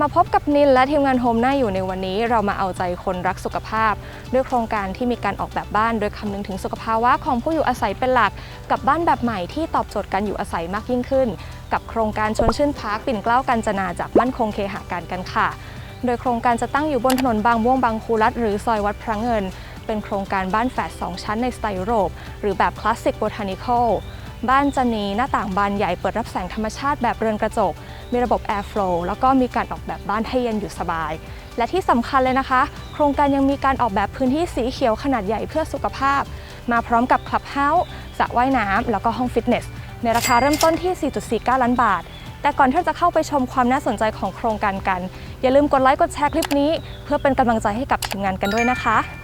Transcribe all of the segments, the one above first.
มาพบกับนินและทีมงานโฮมหน้าอยู่ในวันนี้ เรามาเอาใจคนรักสุขภาพ ด้วยโครงการที่มีการออกแบบบ้าน โดยคำนึงถึงสุขภาวะของผู้อยู่อาศัยเป็นหลัก กับบ้านแบบใหม่ที่ตอบโจทย์การอยู่อาศัยมากยิ่งขึ้น กับโครงการชวนชื่นพาร์คปิ่นเกล้ากัญจนาจากมั่นคงเคหาการกันค่ะ โดยโครงการจะตั้งอยู่บนถนนบางม่วงบางคูรัฐหรือซอยวัดพระเงิน เป็นโครงการบ้านแฝดสองชั้นในสไตล์ยุโรปหรือแบบคลาสสิกโบทานิคอลบ้านจะมีหน้าต่างบานใหญ่เปิดรับแสงธรรมชาติแบบเรือนกระจก มีระบบ Airflow แล้วก็มีการออกแบบบ้านให้เย็นอยู่สบาย และที่สำคัญเลยนะคะ โครงการยังมีการออกแบบพื้นที่สีเขียวขนาดใหญ่เพื่อสุขภาพ มาพร้อมกับคลับเฮาส์สระว่ายน้ำแล้วก็ห้องฟิตเนสในราคาเริ่มต้นที่ 4.49 ล้านบาท แต่ก่อนที่จะเข้าไปชมความน่าสนใจของโครงการกัน อย่าลืมกดไลค์กดแชร์คลิปนี้ เพื่อเป็นกำลังใจให้กับทีมงานกันด้วยนะคะ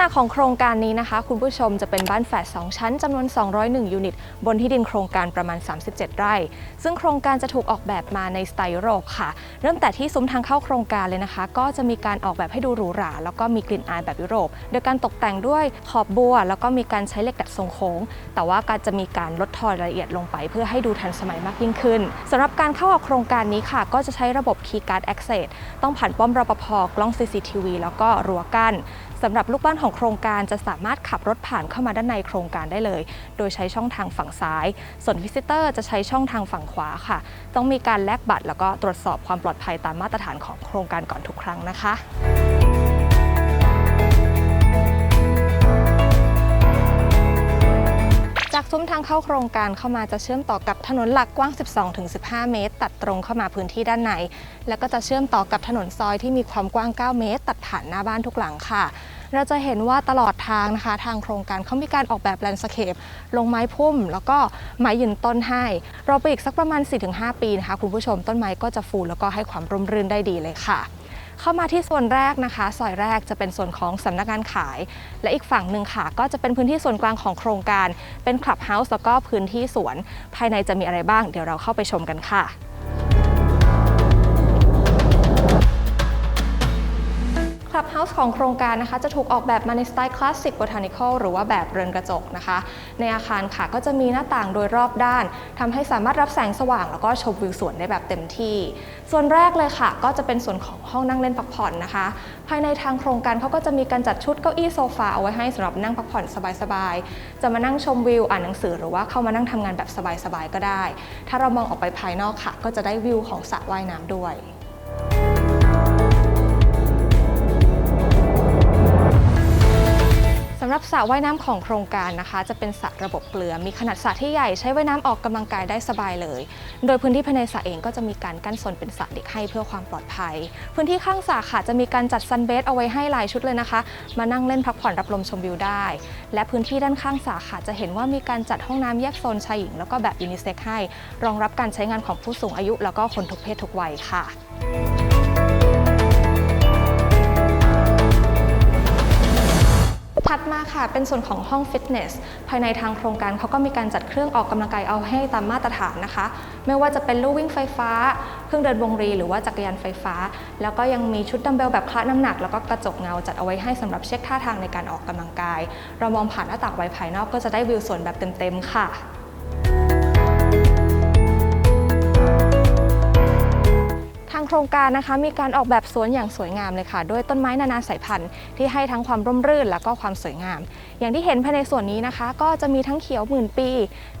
ณะของโครงการนี้นะคะ คุณผู้ชมจะเป็นบ้านแฝด2ชั้นจำนวน 201 ยูนิต บนที่ดินโครงการประมาณ 37 ไร่ ซึ่งโครงการจะถูกออกแบบมาในสไตล์ยุโรปค่ะ เริ่มแต่ที่ซุ้มทางเข้าโครงการเลยนะคะ ก็จะมีการออกแบบให้ดูหรูหรา แล้วก็มีกลิ่นอายแบบยุโรป โดยการตกแต่งด้วยขอบบัว แล้วก็มีการใช้เหล็กดัดทรงโค้ง แต่ว่าการจะมีการลดทอนรายละเอียดลงไป เพื่อให้ดูทันสมัยมากยิ่งขึ้นสำหรับการเข้าออกโครงการนี้ค่ะ ก็จะใช้ระบบ Key Card Access ต้องผ่านป้อมรปภกล้อง CCTV แล้วก็รั้วกั้น สำหรับลูกบ้านของโครงการจะสามารถขับรถผ่านเข้ามาด้านในโครงการได้เลย โดยใช้ช่องทางฝั่งซ้าย ส่วนวิสิเตอร์จะใช้ช่องทางฝั่งขวาค่ะ ต้องมีการแลกบัตร แล้วก็ตรวจสอบความปลอดภัยตามมาตรฐานของโครงการก่อนทุกครั้งนะคะจากซุ้มทางเข้าโครงการเข้ามาจะเชื่อมต่อกับถนนหลักกว้าง 12-15 เมตร ตัดตรงเข้ามาพื้นที่ด้านใน แล้วก็จะเชื่อมต่อกับถนนซอยที่มีความกว้าง 9 เมตร ตัดผ่านหน้าบ้านทุกหลังค่ะ เราจะเห็นว่าตลอดทางนะคะ ทางโครงการเขามีการออกแบบแลนด์สเคปลงไม้พุ่ม แล้วก็ไม้ยืนต้นให้ เราไปอีกสักประมาณ 4-5 ปีนะคะ คุณผู้ชมต้นไม้ก็จะฟูแล้วก็ให้ความร่มรื่นได้ดีเลยค่ะเข้ามาที่ส่วนแรกนะคะซอยแรกจะเป็นส่วนของสำนักงานขาย และอีกฝั่งหนึ่งค่ะ ก็จะเป็นพื้นที่ส่วนกลางของโครงการ เป็นคลับเฮาส์แล้วก็พื้นที่สวน ภายในจะมีอะไรบ้าง เดี๋ยวเราเข้าไปชมกันค่ะ ลับเฮาส์ของโครงการนะคะจะถูกออกแบบมาในสไตล์คลาสสิกโบทานิคอลหรือว่าแบบเรือนกระจกนะคะ ในอาคารค่ะก็จะมีหน้าต่างโดยรอบด้านทำให้สามารถรับแสงสว่าง แล้วก็ชมวิวสวนได้แบบเต็มที่ ส่วนแรกเลยค่ะ ก็จะเป็นส่วนของห้องนั่งเล่นพักผ่อนนะคะ ภายในทางโครงการเขาก็จะมีการจัดชุดเก้าอี้โซฟาเอาไว้ให้สำหรับนั่งพักผ่อนสบายๆ จะมานั่งชมวิวอ่านหนังสือ หรือว่าเข้ามานั่งทำงานแบบสบายๆก็ได้ ถ้าเรามองออกไปภายนอกค่ะ ก็จะได้วิวของสระว่ายน้ำด้วย รับสระว่ายน้ำของโครงการนะคะ จะเป็นสระระบบเกลือ มีขนาดสระที่ใหญ่ใช้ว่ายน้ำออกกำลังกายได้สบายเลย โดยพื้นที่ภายในสระเองก็จะมีการกั้นโซนเป็นสระเด็กให้เพื่อความปลอดภัย พื้นที่ข้างสระค่ะจะมีการจัดซันเบสเอาไว้ให้หลายชุดเลยนะคะ มานั่งเล่นพักผ่อนรับลมชมวิวได้ และพื้นที่ด้านข้างสระค่ะจะเห็นว่ามีการจัดห้องน้ำแยกโซนชายหญิงแล้วก็แบบยูนิเซ็กให้ รองรับการใช้งานของผู้สูงอายุ แล้วก็คนทุกเพศทุกวัยค่ะ ถัดมาค่ะ เป็นส่วนของห้องฟิตเนส ภายในทางโครงการเขาก็มีการจัดเครื่องออกกำลังกายเอาให้ตามมาตรฐานนะคะ ไม่ว่าจะเป็นลู่วิ่งไฟฟ้า เครื่องเดินวงรี หรือว่าจักรยานไฟฟ้า แล้วก็ยังมีชุดดัมเบลแบบคละน้ำหนัก แล้วก็กระจกเงาจัดเอาไว้ให้สำหรับเช็คท่าทางในการออกกำลังกาย เรามองผ่านหน้าต่างไว้ภายนอกก็จะได้วิวสวนแบบเต็มๆค่ะางโครงการนะคะ มีการออกแบบสวนอย่างสวยงามเลยค่ะ ด้วยต้นไม้นานาสายพันธุ์ที่ให้ทั้งความร่มรื่นและก็ความสวยงาม อย่างที่เห็นภายในส่วนนี้นะคะ ก็จะมีทั้งเขียวหมื่นปี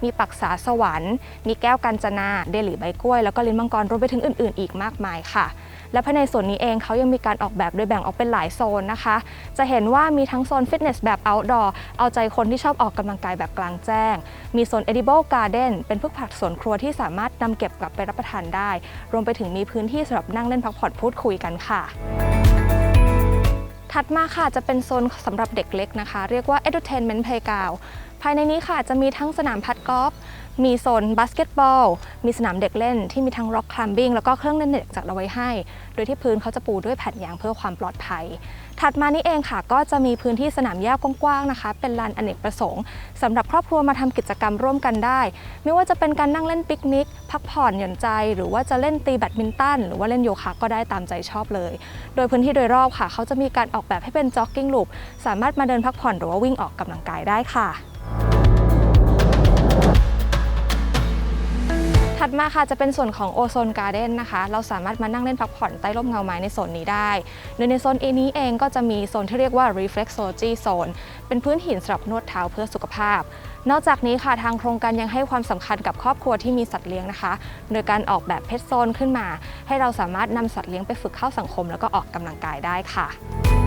มีปักษาสวรรค์ มีแก้วกัญจนา เดหลีใบกล้วย แล้วก็ลิ้นมังกรรวมไปถึงอื่น ๆ อีกมากมายค่ะ และภายในส่วนนี้เองเขายังมีการออกแบบโดยแบ่งออกเป็นหลายโซนนะคะ จะเห็นว่ามีทั้งโซนฟิตเนสแบบ outdoor เอาใจคนที่ชอบออกกำลังกายแบบกลางแจ้ง มีโซน edible garden เป็นพืชผักสวนครัวที่สามารถนำเก็บกลับไปรับประทานได้ รวมไปถึงมีพื้นที่สำหรับนั่งเล่นพักผ่อนพูดคุยกันค่ะถัดมาค่ะจะเป็นโซนสำหรับเด็กเล็กนะคะ เรียกว่า entertainment playground ภายในนี้ค่ะจะมีทั้งสนามพัดกอล์ฟ มีโซนบาสเกตบอล มีสนามเด็กเล่นที่มีทั้งร็อกคลัมบิ้งแล้วก็เครื่องเล่นเด็กจัดเอาไว้ให้ โดยที่พื้นเขาจะปูด้วยแผ่นยางเพื่อความปลอดภัย ถัดมานี่เองค่ะก็จะมีพื้นที่สนามหญ้ากว้างๆนะคะ เป็นลานอเนกประสงค์สำหรับครอบครัวมาทำกิจกรรมร่วมกันได้ ไม่ว่าจะเป็นการนั่งเล่นปิกนิก พักผ่อนหย่อนใจ หรือว่าจะเล่นตีแบดมินตันหรือว่าเล่นโยคะก็ได้ตามใจชอบเลย โดยพื้นที่โดยรอบค่ะเขาจะมีการออกแบบให้เป็นจ็อกกิ้งลูปสามารถมาเดินพักผ่อนหรือว่าวิ่งออกกำลังกายได้ค่ะ ถัดมาค่ะจะเป็นส่วนของโอโซนการ์เด้นนะคะ เราสามารถมานั่งเล่นพักผ่อนใต้ร่มเงาไม้ในโซนนี้ได้ โดยในโซนนี้เองก็จะมีโซนที่เรียกว่า reflexology zone เป็นพื้นหินสำหรับนวดเท้าเพื่อสุขภาพ นอกจากนี้ค่ะทางโครงการยังให้ความสำคัญกับครอบครัวที่มีสัตว์เลี้ยงนะคะ โดยการออกแบบเพชโซนขึ้นมา ให้เราสามารถนำสัตว์เลี้ยงไปฝึกเข้าสังคม แล้วก็ออกกำลังกายได้ค่ะ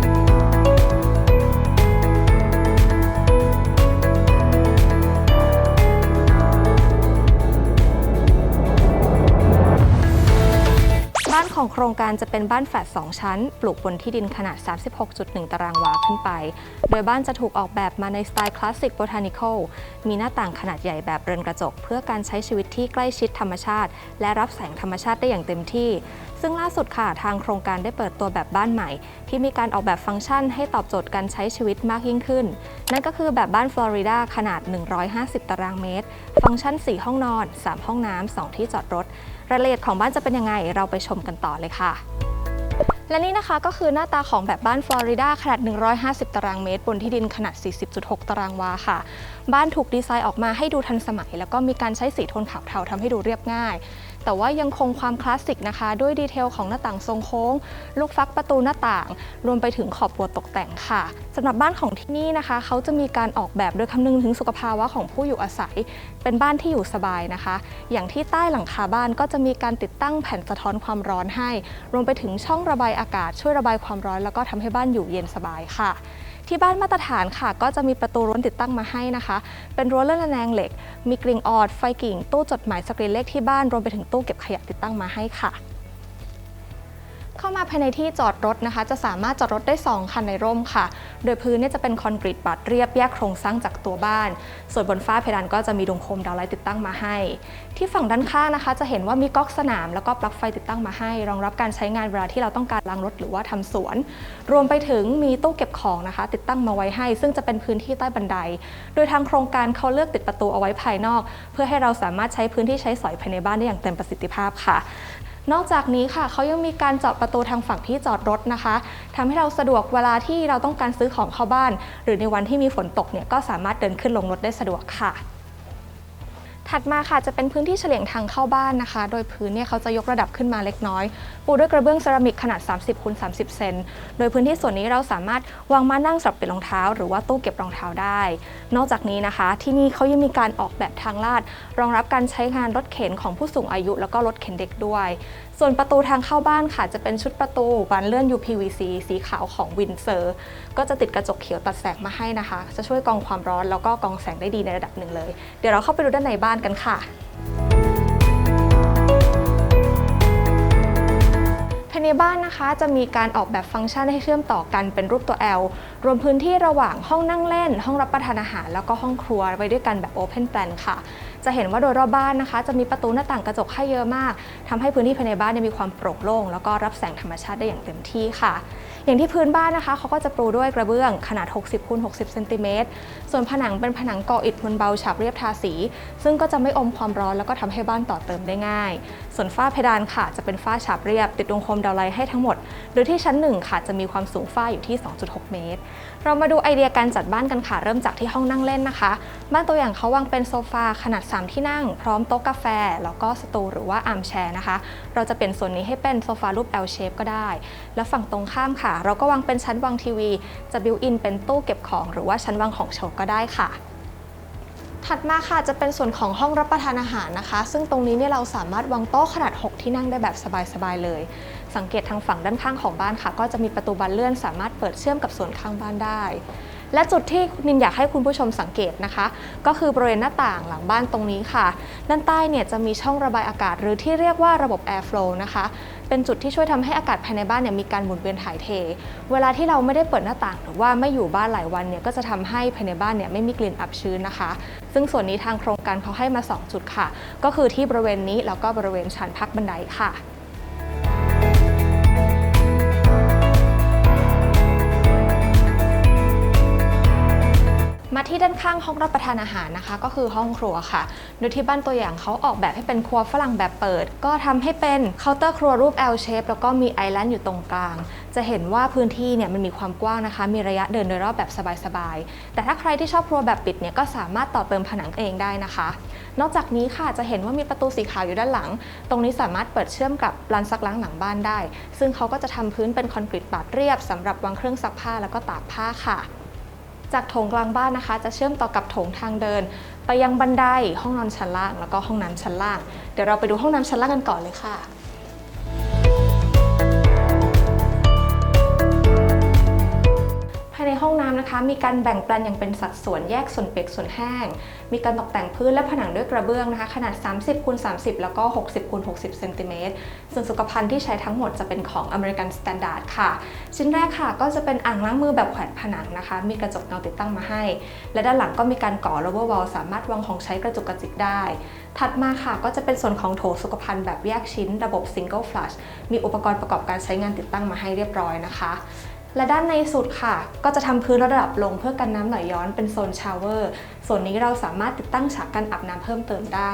บ้านของโครงการจะเป็นบ้านแฝด2ชั้น ปลูกบนที่ดินขนาด 36.1 ตารางวาขึ้นไป โดยบ้านจะถูกออกแบบมาในสไตล์คลาสสิกโบทานิคอลมีหน้าต่างขนาดใหญ่แบบเรือนกระจก เพื่อการใช้ชีวิตที่ใกล้ชิดธรรมชาติ และรับแสงธรรมชาติได้อย่างเต็มที่ ซึ่งล่าสุดค่ะทางโครงการได้เปิดตัวแบบบ้านใหม่ ที่มีการออกแบบฟังก์ชัน ให้ตอบโจทย์การใช้ชีวิตมากยิ่งขึ้น นั่นก็คือแบบบ้านฟลอริดาขนาด 150 ตารางเมตร ฟังก์ชัน 4 ห้องนอน 3 ห้องน้ำ 2 ที่จอดรถ รายละเอียดของบ้านจะเป็นยังไงเราไปชมกันต่อเลยค่ะและนี่นะคะก็คือหน้าตาของแบบบ้านฟลอริดาขนาด 150 ตารางเมตร บนที่ดินขนาด 40.6 ตารางวาค่ะ บ้านถูกดีไซน์ออกมาให้ดูทันสมัย แล้วก็มีการใช้สีโทนขาวเทาทำให้ดูเรียบง่าย แต่ว่ายังคงความคลาสสิกนะคะ ด้วยดีเทลของหน้าต่างทรงโค้ง ลูกฟักประตูหน้าต่าง รวมไปถึงขอบบัวตกแต่งค่ะสำหรับบ้านของที่นี่นะคะ เขาจะมีการออกแบบโดยคำนึงถึงสุขภาวะของผู้อยู่อาศัย เป็นบ้านที่อยู่สบายนะคะ อย่างที่ใต้หลังคาบ้านก็จะมีการติดตั้งแผ่นสะท้อนความร้อนให้ รวมไปถึงช่องระบายอากาศช่วยระบายความร้อน แล้วก็ทำให้บ้านอยู่เย็นสบายค่ะ ที่บ้านมาตรฐานค่ะ ก็จะมีประตูรั้วติดตั้งมาให้นะคะ เป็นรั้วเลื่อนระแนงเหล็ก มีกริ่งออด ไฟกิ่ง ตู้จดหมายสกรีนเลขที่บ้านรวมไปถึงตู้เก็บขยะติดตั้งมาให้ค่ะ เข้ามาภายในที่จอดรถนะคะ จะสามารถจอดรถได้ 2 คันในร่มค่ะ โดยพื้นเนี่ยจะเป็นคอนกรีตบัดเรียบแยกโครงสร้างจากตัวบ้าน ส่วนบนฝ้าเพดานก็จะมีดวงโคมดาวไลท์ติดตั้งมาให้ ที่ฝั่งด้านข้างนะคะ จะเห็นว่ามีก๊อกสนามแล้วก็ปลั๊กไฟติดตั้งมาให้ รองรับการใช้งานเวลาที่เราต้องการล้างรถหรือว่าทำสวน รวมไปถึงมีตู้เก็บของนะคะ ติดตั้งมาไว้ให้ ซึ่งจะเป็นพื้นที่ใต้บันได โดยทางโครงการเขาเลือกติดประตูเอาไว้ภายนอก เพื่อให้เราสามารถใช้พื้นที่ใช้สอยภายในบ้านได้อย่างเต็มประสิทธิภาพค่ะ นอกจากนี้ค่ะเขายังมีการจอดประตูทางฝั่งที่จอดรถนะคะทำให้เราสะดวกเวลาที่เราต้องการซื้อของเข้าบ้าน หรือในวันที่มีฝนตกเนี่ยก็สามารถเดินขึ้นลงรถได้สะดวกค่ะ ถัดมาค่ะจะเป็นพื้นที่เฉลียงทางเข้าบ้านนะคะ โดยพื้นเนี่ยเขาจะยกระดับขึ้นมาเล็กน้อย ปูด้วยกระเบื้องเซรามิกขนาด 30คูณ30 เซน โดยพื้นที่ส่วนนี้เราสามารถวางม้านั่งสำหรับเปลี่ยนรองเท้า หรือว่าตู้เก็บรองเท้าได้ นอกจากนี้นะคะ ที่นี่เขายังมีการออกแบบทางลาด รองรับการใช้งานรถเข็นของผู้สูงอายุ แล้วก็รถเข็นเด็กด้วย ส่วนประตูทางเข้าบ้านค่ะ จะเป็นชุดประตูบานเลื่อน UPVC สีขาวของวินเซอร์ ก็จะติดกระจกเขียวตัดแสงมาให้นะคะ จะช่วยกรองความร้อนแล้วก็กรองแสงได้ดีในระดับหนึ่งเลย เดี๋ยวเราเข้าไปดูด้านในบ้านกันค่ะ ภายในบ้านนะคะจะมีการออกแบบฟังก์ชันให้เชื่อมต่อกันเป็นรูปตัว L รวมพื้นที่ระหว่างห้องนั่งเล่น ห้องรับประทานอาหาร แล้วก็ห้องครัวไว้ด้วยกันแบบ Open Plan ค่ะ จะเห็นว่าโดยรอบบ้านนะคะ จะมีประตูหน้าต่างกระจกให้เยอะมากทำให้พื้นที่ภายในบ้านมีความโปร่งโล่งแล้วก็รับแสงธรรมชาติได้อย่างเต็มที่ค่ะ อย่างที่พื้นบ้านนะคะเขาก็จะปูด้วยกระเบื้องขนาด 60คูณ60เซนติเมตรส่วนผนังเป็นผนังก่ออิฐมวลเบาฉาบเรียบทาสี ซึ่งก็จะไม่อมความร้อนแล้วก็ทำให้บ้านต่อเติมได้ง่าย ส่วนฝ้าเพดานค่ะจะเป็นฝ้าฉาบเรียบ ติดดวงโคมดาวไลให้ทั้งหมด โดยที่ชั้นหนึ่งค่ะจะมีความสูงฝ้าอยู่ที่ 2.6 เมตร เรามาดูไอเดียการจัดบ้านกันค่ะ เริ่มจากที่ห้องนั่งเล่นนะคะ บ้านตัวอย่างเขาวางเป็นโซฟาขนาด 3 ที่นั่ง พร้อมโต๊ะกาแฟ แล้วก็สตูหรือว่าอาร์มแชร์นะคะ เราจะเปลี่ยนส่วนนี้ให้เป็นโซฟารูป L shape ก็ได้ และฝั่งตรงข้ามค่ะ เราก็วางเป็นชั้นวางทีวี จะบิวอินเป็นตู้เก็บของหรือว่าชั้นวางของโชว์ก็ได้ค่ะถัดมาค่ะจะเป็นส่วนของห้องรับประทานอาหารนะคะ ซึ่งตรงนี้เนี่ยเราสามารถวางโต๊ะขนาด 6 ที่นั่งได้แบบสบายๆเลย สังเกตทางฝั่งด้านข้างของบ้านค่ะ ก็จะมีประตูบานเลื่อนสามารถเปิดเชื่อมกับส่วนข้างบ้านได้ และจุดที่นินอยากให้คุณผู้ชมสังเกตนะคะ ก็คือบริเวณหน้าต่างหลังบ้านตรงนี้ค่ะ ด้านใต้เนี่ยจะมีช่องระบายอากาศ หรือที่เรียกว่าระบบ airflow นะคะ เป็นจุดที่ช่วยทำให้อากาศภายในบ้านเนี่ยมีการหมุนเวียนถ่ายเท เวลาที่เราไม่ได้เปิดหน้าต่าง หรือว่าไม่อยู่บ้านหลายวันเนี่ยก็จะทำให้ภายในบ้านเนี่ยไม่มีกลิ่นอับชื้นนะคะ ซึ่งส่วนนี้ทางโครงการเขาให้มา 2 จุดค่ะ ก็คือที่บริเวณนี้แล้วก็บริเวณชั้นพักบันไดค่ะ มาที่ด้านข้างห้องรับประทานอาหารนะคะ ก็คือห้องครัวค่ะ โดยที่บ้านตัวอย่างเขาออกแบบให้เป็นครัวฝรั่งแบบเปิด ก็ทำให้เป็นเคาน์เตอร์ครัวรูป L shape แล้วก็มีไอแลนด์อยู่ตรงกลาง จะเห็นว่าพื้นที่เนี่ยมันมีความกว้างนะคะ มีระยะเดินโดยรอบแบบสบายๆ แต่ถ้าใครที่ชอบครัวแบบปิดเนี่ยก็สามารถต่อเติมผนังเองได้นะคะ นอกจากนี้ค่ะจะเห็นว่ามีประตูสีขาวอยู่ด้านหลัง ตรงนี้สามารถเปิดเชื่อมกับลานซักล้างหลังบ้านได้ ซึ่งเขาก็จะทำพื้นเป็นคอนกรีตปาดเรียบสำหรับวางเครื่องซักผ้าแล้วก็ตากผ้าค่ะ จากโถงกลางบ้านนะคะ จะเชื่อมต่อกับโถงทางเดิน ไปยังบันไดห้องนอนชั้นล่าง แล้วก็ห้องน้ำชั้นล่าง เดี๋ยวเราไปดูห้องน้ำชั้นล่างกันก่อนเลยค่ะายในห้องน้ำนะคะ มีการแบ่งแปลนอย่างเป็นสัดส่วนแยกส่วนเปียกส่วนแห้ง มีการตกแต่งพื้นและผนังด้วยกระเบื้องนะคะ ขนาด 30คูณ30 แล้วก็ 60คูณ60เซนติเมตรส่วนสุขภัณฑ์ที่ใช้ทั้งหมดจะเป็นของ American Standard ค่ะ ชิ้นแรกค่ะ ก็จะเป็นอ่างล้างมือแบบแขวนผนังนะคะ มีกระจกเงาติดตั้งมาให้ และด้านหลังก็มีการก่อ lower wall สามารถวางของใช้กระจุกกระจิกได้ ถัดมาค่ะ ก็จะเป็นส่วนของโถสุขภัณฑ์แบบแยกชิ้น ระบบ single flush มีอุปกรณ์ประกอบการใช้งานติดตั้งมาให้เรียบร้อยนะคะ และด้านในสุดค่ะ ก็จะทำพื้นระดับลงเพื่อกันน้ำไหลย้อนเป็นโซนชาวเวอร์ ส่วนนี้เราสามารถติดตั้งฉากกันอาบน้ำเพิ่มเติมได้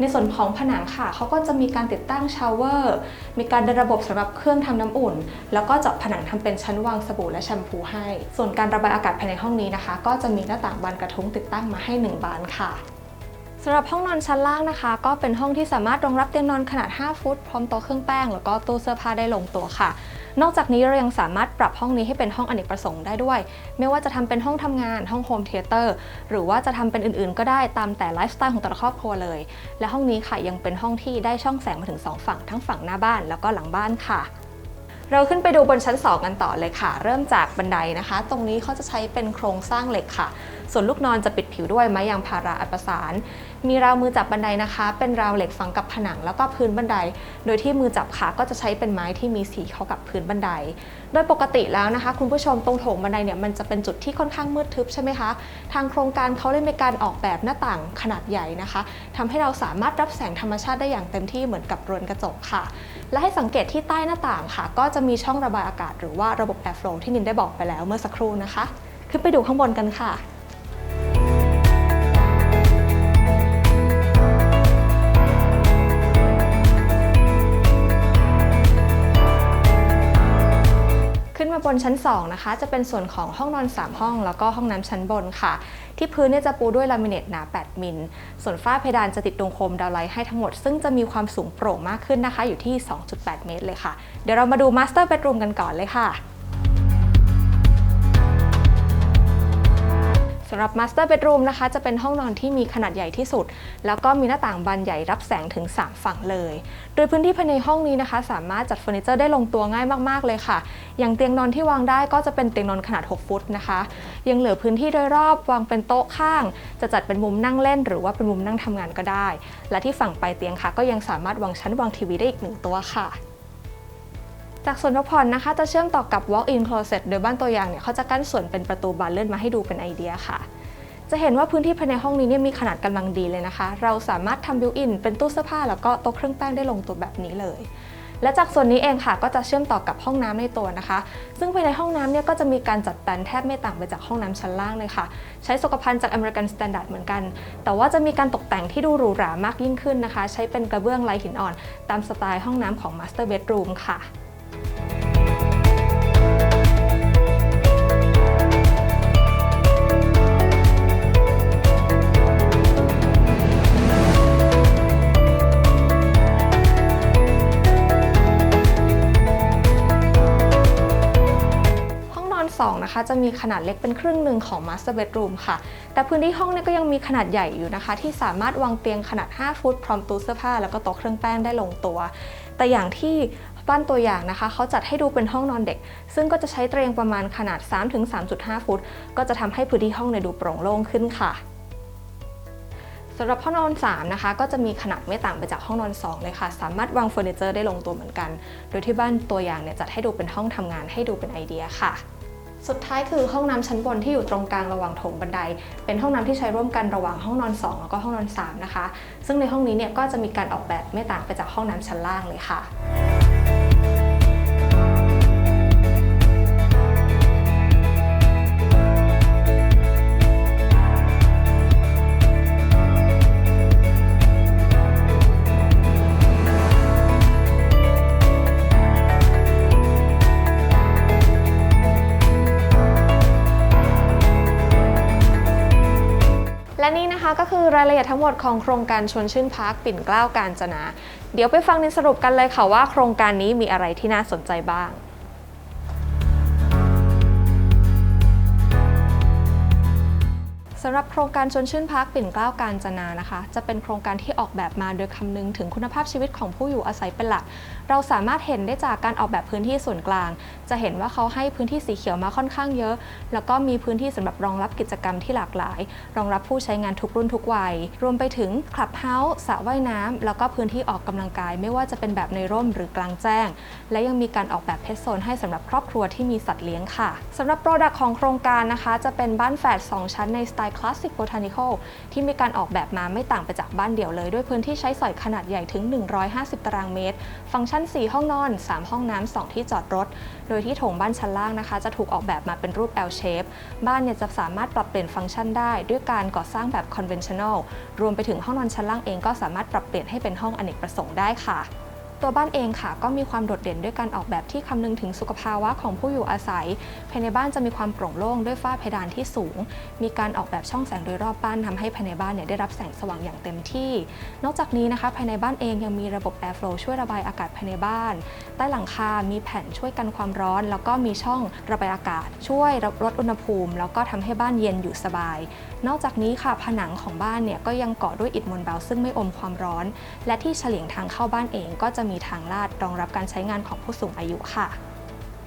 ในส่วนของผนังค่ะ เขาก็จะมีการติดตั้งชาวเวอร์ มีการเดินระบบสำหรับเครื่องทำน้ำอุ่น แล้วก็เจาะผนังทำเป็นชั้นวางสบู่และแชมพูให้ ส่วนการระบายอากาศภายในห้องนี้นะคะ ก็จะมีหน้าต่างบานกระทุ้งติดตั้งมาให้ 1 บานค่ะ สำหรับห้องนอนชั้นล่างนะคะ ก็เป็นห้องที่สามารถรองรับเตียงนอนขนาด 5 ฟุต พร้อมโต๊ะเครื่องแป้ง แล้วก็ตู้เสื้อผ้าได้ลงตัวค่ะ นอกจากนี้เรายังสามารถปรับห้องนี้ให้เป็นห้องอเนกประสงค์ได้ด้วย ไม่ว่าจะทำเป็นห้องทำงาน ห้องโฮมเทเตอร์ หรือว่าจะทำเป็นอื่นๆ ก็ได้ตามแต่ไลฟ์สไตล์ของแต่ละครอบครัวเลย และห้องนี้ค่ะยังเป็นห้องที่ได้ช่องแสงมาถึง 2 ฝั่ง ทั้งฝั่งหน้าบ้านแล้วก็หลังบ้านค่ะเราขึ้นไปดูบนชั้น 2 กันต่อเลยค่ะ เริ่มจากบันไดนะคะ ตรงนี้เขาจะใช้เป็นโครงสร้างเหล็กค่ะ ส่วนลูกนอนจะปิดผิวด้วยไม้ยางพาราอัดประสาน มีราวมือจับบันไดนะคะ เป็นราวเหล็กฝังกับผนังแล้วก็พื้นบันได โดยที่มือจับขาก็จะใช้เป็นไม้ที่มีสีเข้ากับพื้นบันได โดยปกติแล้วนะคะ คุณผู้ชมตรงโถงบันไดเนี่ยมันจะเป็นจุดที่ค่อนข้างมืดทึบใช่ไหมคะ ทางโครงการเขาได้มีการออกแบบหน้าต่างขนาดใหญ่นะคะทำให้เราสามารถรับแสงธรรมชาติได้อย่างเต็มที่เหมือนกับเรือนกระจกค่ะ และให้สังเกตที่ใต้หน้าต่างค่ะ ก็จะมีช่องระบายอากาศ หรือว่าระบบ airflow ที่นินได้บอกไปแล้วเมื่อสักครู่นะคะ ขึ้นไปดูข้างบนกันค่ะ มาบนชั้น 2 นะคะ จะเป็นส่วนของห้องนอน 3 ห้อง แล้วก็ห้องน้ำชั้นบนค่ะ ที่พื้นเนี่ยจะปูด้วยลามิเนตหนา 8 มิล ส่วนฝ้าเพดานจะติดดวงโคมดาวไลท์ให้ทั้งหมด ซึ่งจะมีความสูงโปร่งมากขึ้นนะคะ อยู่ที่ 2.8 เมตรเลยค่ะ เดี๋ยวเรามาดูมาสเตอร์เบดรูมกันก่อนเลยค่ะ สำหรับ Master Bedroom นะคะ จะเป็นห้องนอนที่มีขนาดใหญ่ที่สุด แล้วก็มีหน้าต่างบานใหญ่รับแสงถึง 3 ฝั่งเลย โดยพื้นที่ภายในห้องนี้นะคะ สามารถจัดเฟอร์นิเจอร์ได้ลงตัวง่ายมากๆเลยค่ะ อย่างเตียงนอนที่วางได้ก็จะเป็นเตียงนอนขนาด 6 ฟุตนะคะ ยังเหลือพื้นที่โดยรอบวางเป็นโต๊ะข้าง จะจัดเป็นมุมนั่งเล่น หรือว่าเป็นมุมนั่งทำงานก็ได้ และที่ฝั่งปลายเตียงค่ะ ก็ยังสามารถวางชั้นวางทีวีได้อีกหนึ่งตัวค่ะ จากส่วนพักผ่อนนะคะ จะเชื่อมต่อกับ walk-in closet โดยบ้านตัวอย่างเนี่ยเขาจะกั้นส่วนเป็นประตูบานเลื่อนมาให้ดูเป็นไอเดียค่ะ จะเห็นว่าพื้นที่ภายในห้องนี้เนี่ยมีขนาดกำลังดีเลยนะคะ เราสามารถทำบิวอินเป็นตู้เสื้อผ้าแล้วก็โต๊ะเครื่องแป้งได้ลงตัวแบบนี้เลย และจากส่วนนี้เองค่ะ ก็จะเชื่อมต่อกับห้องน้ำในตัวนะคะ ซึ่งภายในห้องน้ำเนี่ยก็จะมีการจัดแปลนแทบไม่ต่างไปจากห้องน้ำชั้นล่างเลยค่ะ ใช้สุขภัณฑ์จาก American Standard เหมือนกัน แต่ว่าจะมีการตกแต่งที่ดูหรูหรามากยิ่งขึ้นนะคะ ใช้เป็นกระเบื้องลายหินอ่อน ตามสไตล์ห้องน้ำของ Master Bedroom ค่ะ จะมีขนาดเล็กเป็นครึ่งหนึ่งของ Master Bedroom ค่ะ แต่พื้นที่ห้องเนี่ยก็ยังมีขนาดใหญ่อยู่นะคะ ที่สามารถวางเตียงขนาด 5 ฟุต พร้อมตู้เสื้อผ้าแล้วก็โต๊ะเครื่องแป้งได้ลงตัว แต่อย่างที่บ้านตัวอย่างนะคะ เขาจัดให้ดูเป็นห้องนอนเด็ก ซึ่งก็จะใช้เตียงประมาณขนาด 3-3.5 ฟุต ก็จะทำให้พื้นที่ห้องในยดูโปร่งโล่งขึ้นค่ะสำหรับห้องนอน 3 นะคะ ก็จะมีขนาดไม่ต่างไปจากห้องนอน 2 เลยค่ะ สามารถวางเฟอร์นิเจอร์ได้ลงตัวเหมือนกัน โดยที่บ้านตัวอย่างเนี่ยจัดให้ดูเป็นห้องทำงานให้ดูเป็นไอเดียค่ะ สุดท้ายคือห้องน้ำชั้นบนที่อยู่ตรงกลางระหว่างโถงบันได เป็นห้องน้ำที่ใช้ร่วมกันระหว่างห้องนอน 2 แล้วก็ห้องนอน3นะคะ ซึ่งในห้องนี้เนี่ยก็จะมีการออกแบบไม่ต่างไปจากห้องน้ำชั้นล่างเลยค่ะ นะคะก็คือรายละเอียดทั้งหมดของโครงการชวนชื่นพักปิ่นเกล้าการจนา เดี๋ยวไปฟังในสรุปกันเลยค่ะว่าโครงการนี้มีอะไรที่น่าสนใจบ้างสำหรับโครงการชวนชื่นพักปิ่นเกล้าการจนานะคะ จะเป็นโครงการที่ออกแบบมาโดยคำนึงถึงคุณภาพชีวิตของผู้อยู่อาศัยเป็นหลัก เราสามารถเห็นได้จากการออกแบบพื้นที่ส่วนกลาง จะเห็นว่าเขาให้พื้นที่สีเขียวมาค่อนข้างเยอะ แล้วก็มีพื้นที่สำหรับรองรับกิจกรรมที่หลากหลาย รองรับผู้ใช้งานทุกรุ่นทุกวัย รวมไปถึงคลับเฮาส์สระว่ายน้ำแล้วก็พื้นที่ออกกำลังกาย ไม่ว่าจะเป็นแบบในร่มหรือกลางแจ้ง และยังมีการออกแบบเพชรโซนให้สำหรับครอบครัวที่มีสัตว์เลี้ยงค่ะสำหรับโปรดักต์ของโครงการนะคะจะเป็นบ้านแฝด2ชั้นในสไตล์คลาสสิกโบทานิคอลที่มีการออกแบบมาไม่ต่างไปจากบ้านเดี่ยวเลยด้วยพื้นที่ใช้สอยขนาดใหญ่ถึง 150 ตารางเมตร ฟังก์ชัน 4 ห้องนอน 3 ห้องน้ำ 2 ที่จอดรถ โดยที่โถงบ้านชั้นล่างนะคะ จะถูกออกแบบมาเป็นรูป L shape บ้านเนี่ยจะสามารถปรับเปลี่ยนฟังก์ชันได้ ด้วยการก่อสร้างแบบ conventional รวมไปถึงห้องนอนชั้นล่างเองก็สามารถปรับเปลี่ยนให้เป็นห้องอเนกประสงค์ได้ค่ะ ตัวบ้านเองค่ะ ก็มีความโดดเด่นด้วยการออกแบบที่คำนึงถึงสุขภาวะของผู้อยู่อาศัย ภายในบ้านจะมีความโปร่งโล่งด้วยฝ้าเพดานที่สูง มีการออกแบบช่องแสงโดยรอบบ้านทำให้ภายในบ้านเนี่ยได้รับแสงสว่างอย่างเต็มที่ นอกจากนี้นะคะภายในบ้านเองยังมีระบบ airflow ช่วยระบายอากาศภายในบ้าน ใต้หลังคา มีแผ่นช่วยกันความร้อน แล้วก็มีช่องระบายอากาศ ช่วยลดอุณหภูมิ แล้วก็ทำให้บ้านเย็นอยู่สบายนอกจากนี้ค่ะผนังของบ้านเนี่ยก็ยังก่อด้วยอิฐมวลเบาซึ่งไม่อมความร้อน และที่เฉลียงทางเข้าบ้านเองก็จะมีทางลาดรองรับการใช้งานของผู้สูงอายุค่ะ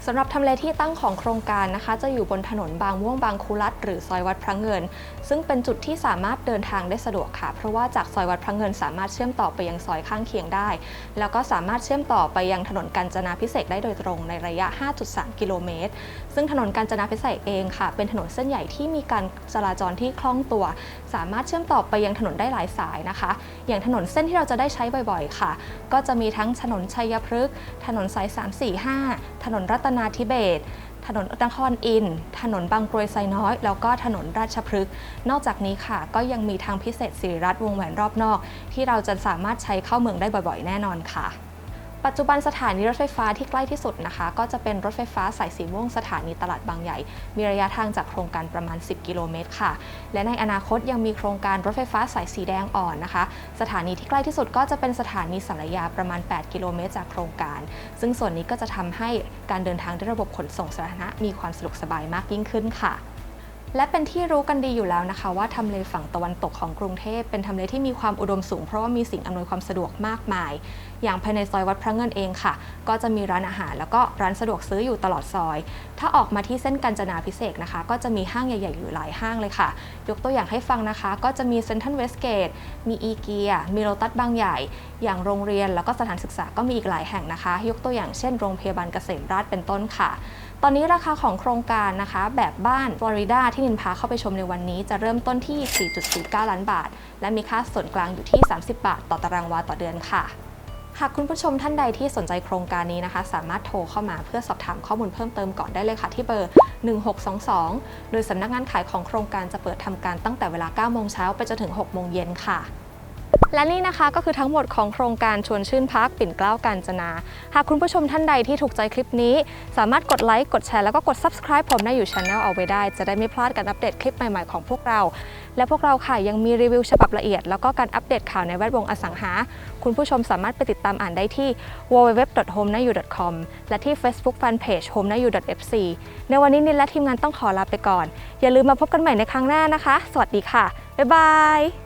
สำหรับทำเลที่ตั้งของโครงการนะคะ จะอยู่บนถนนบางม่วงบางคูรัตหรือซอยวัดพระเงิน ซึ่งเป็นจุดที่สามารถเดินทางได้สะดวกค่ะ เพราะว่าจากซอยวัดพระเงินสามารถเชื่อมต่อไปยังซอยข้างเคียงได้ แล้วก็สามารถเชื่อมต่อไปยังถนนกาญจนาพิเศษได้โดยตรงในระยะ 5.3 กิโลเมตร ซึ่งถนนกาญจนาพิเศษเองค่ะ เป็นถนนเส้นใหญ่ที่มีการจราจรที่คล่องตัว สามารถเชื่อมต่อไปยังถนนได้หลายสายนะคะ อย่างถนนเส้นที่เราจะได้ใช้บ่อยๆ ค่ะ ก็จะมีทั้งถนนชัยพฤกษ์ ถนนสาย 345 ถนนรัตนาธิเบศถนนนครอิน ถนนบางกรวยไซน้อย แล้วก็ถนนราชพฤกษ์นอกจากนี้ค่ะ ก็ยังมีทางพิเศษสิริรัตน์วงแหวนรอบนอก ที่เราจะสามารถใช้เข้าเมืองได้บ่อยๆ แน่นอนค่ะ ปัจจุบันสถานีรถไฟฟ้าที่ใกล้ที่สุดนะคะ ก็จะเป็นรถไฟฟ้าสายสีม่วงสถานีตลาดบางใหญ่ มีระยะทางจากโครงการประมาณ 10 กิโลเมตรค่ะ และในอนาคตยังมีโครงการรถไฟฟ้าสายสีแดงอ่อนนะคะ สถานีที่ใกล้ที่สุดก็จะเป็นสถานีสัรยาประมาณ 8 กิโลเมตรจากโครงการ ซึ่งส่วนนี้ก็จะทำให้การเดินทางด้วยระบบขนส่งสาธารณะมีความสะดวกสบายมากยิ่งขึ้นค่ะและเป็นที่รู้กันดีอยู่แล้วนะคะ ว่าทำเลฝั่งตะวันตกของกรุงเทพเป็นทำเลที่มีความอุดมสูงเพราะว่ามีสิ่งอำนวยความสะดวกมากมาย อย่างภายในซอยวัดพระเงินเองค่ะ ก็จะมีร้านอาหาร แล้วก็ร้านสะดวกซื้ออยู่ตลอดซอย ถ้าออกมาที่เส้นกาญจนาพิเศษนะคะ ก็จะมีห้างใหญ่ๆ อยู่หลายห้างเลยค่ะ ยกตัวอย่างให้ฟังนะคะ ก็จะมีเซ็นทรัลเวสเกตมีอีเกียมีโลตัสบางใหญ่ อย่างโรงเรียนแล้วก็สถานศึกษาก็มีอีกหลายแห่งนะคะ ยกตัวอย่างเช่นโรงพยาบาลเกษมราษฎร์เป็นต้นค่ะตอนนี้ราคาของโครงการนะคะ แบบบ้านฟลอริดาที่นินพาเข้าไปชมในวันนี้ จะเริ่มต้นที่ 4.49 ล้านบาท และมีค่าส่วนกลางอยู่ที่ 30 บาท ต่อตารางวาต่อเดือนค่ะ หากคุณผู้ชมท่านใดที่สนใจโครงการนี้นะคะ สามารถโทรเข้ามาเพื่อสอบถามข้อมูลเพิ่มเติมก่อนได้เลยค่ะที่เบอร์ 1622 โดยสำนักงานขายของโครงการจะเปิดทำการตั้งแต่เวลา 9 โมงเช้าไปจนถึง 6 โมงเย็นค่ะ และนี่นะคะก็คือทั้งหมดของโครงการชวนชื่นพักปิ่นเกล้ากาญจนา หากคุณผู้ชมท่านใดที่ถูกใจคลิปนี้ สามารถกดไลค์ กดแชร์แล้วก็กด subscribe ผมได้อยู่ช anel เอาไว้ได้ จะได้ไม่พลาดการอัปเดตคลิปใหม่ๆของพวกเรา และพวกเราค่ะยังมีรีวิวฉบับละเอียด แล้วก็การอัปเดตข่าวในแวดวงอสังหา คุณผู้ชมสามารถไปติดตามอ่านได้ที่ www.homenayu.com และที่ Facebook Fanpage homenayu.fc ในวันนี้นินและทีมงานต้องขอลาไปก่อน อย่าลืมมาพบกันใหม่ในครั้งหน้านะคะ สวัสดีค่ะบ๊ายบาย